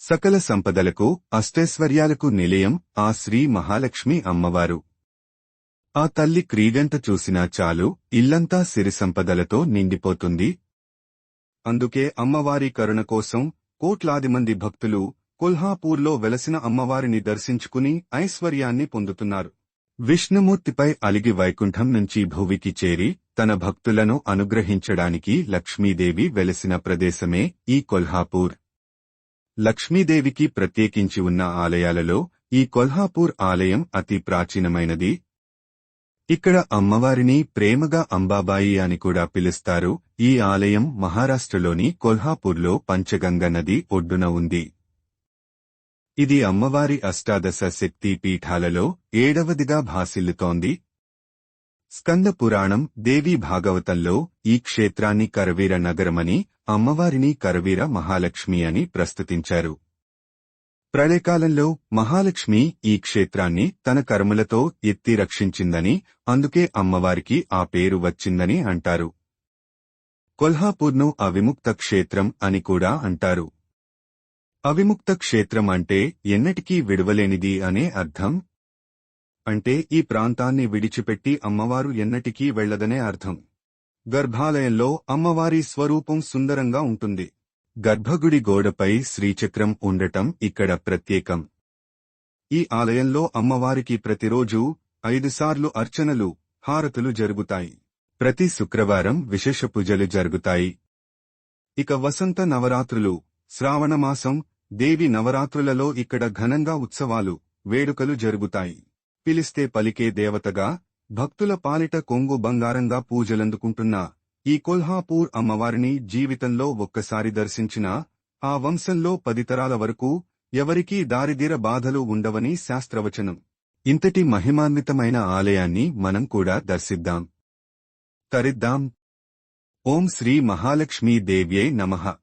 సకల సంపదలకు అష్టైశ్వర్యాలకు నిలయం ఆ శ్రీ మహాలక్ష్మి అమ్మవారు. ఆ తల్లి క్రీగంట చూసినా చాలు ఇల్లంతా సిరి సంపదలతో నిండిపోతుంది. అందుకే అమ్మవారి కరుణ కోసం కోట్లాది మంది భక్తులు కొల్హాపూర్లో వెలసిన అమ్మవారిని దర్శించుకుని ఐశ్వర్యాన్ని పొందుతున్నారు. విష్ణుమూర్తిపై అలిగి వైకుంఠం నుంచి భువికి చేరి తన భక్తులను అనుగ్రహించడానికి లక్ష్మీదేవి వెలసిన ప్రదేశమే ఈ కొల్హాపూర్. లక్ష్మీదేవికి ప్రత్యేకించి ఉన్న ఆలయాలలో ఈ కొల్హాపూర్ ఆలయం అతి ప్రాచీనమైనది. ఇక్కడ అమ్మవారిని ప్రేమగా అంబాబాయి అని కూడా పిలుస్తారు. ఈ ఆలయం మహారాష్ట్రలోని కొల్హాపూర్లో పంచగంగ నది ఒడ్డున ఉంది. ఇది అమ్మవారి అష్టాదశ శక్తి పీఠాలలో ఏడవదిగా భాసిల్లుతోంది. స్కంద పురాణం దేవీ భాగవతంలో ఈ క్షేత్రాన్ని కరవీర నగరమని అమ్మవారిని కరవీర మహాలక్ష్మి అని ప్రస్తుతించారు. ప్రళయకాలంలో మహాలక్ష్మి ఈ క్షేత్రాన్ని తన కర్మలతో ఎత్తి రక్షించిందని అందుకే అమ్మవారికి ఆ పేరు వచ్చిందని అంటారు. కొల్హాపూర్ను అవిముక్త క్షేత్రం అని కూడా అంటారు. అవిముక్త క్షేత్రం అంటే ఎన్నటికీ విడవలేనిది అనే అర్థం. అంటే ఈ ప్రాంతాన్ని విడిచిపెట్టి అమ్మవారు ఎన్నటికీ వెళ్ళదనే అర్థం. గర్భాలయంలో అమ్మవారి స్వరూపం సుందరంగా ఉంటుంది. గర్భగుడి గోడపై శ్రీచక్రం ఉండటం ఇక్కడ ప్రత్యేకం. ఈ ఆలయంలో అమ్మవారికి ప్రతిరోజూ ఐదుసార్లు అర్చనలు హారతులు జరుగుతాయి. ప్రతి శుక్రవారం విశేష పూజలు జరుగుతాయి. ఇక వసంత నవరాత్రులు శ్రావణమాసం దేవి నవరాత్రులలో ఇక్కడ ఘనంగా ఉత్సవాలు వేడుకలు జరుగుతాయి. పిలిస్తే పలికే దేవతగా భక్తుల పాలిట కొంగు బంగారంగా పూజలందుకుంటున్న ఈ కొల్హాపూర్ అమ్మవారిని జీవితంలో ఒక్కసారి దర్శించినా ఆ వంశంలో పదితరాల వరకు ఎవరికీ దారిదీర బాధలు ఉండవని శాస్త్రవచనం. ఇంతటి మహిమాన్వితమైన ఆలయాన్ని మనం కూడా దర్శిద్దాం. తరిద్దాం. ఓం శ్రీ మహాలక్ష్మీ దేవ్యే నమః.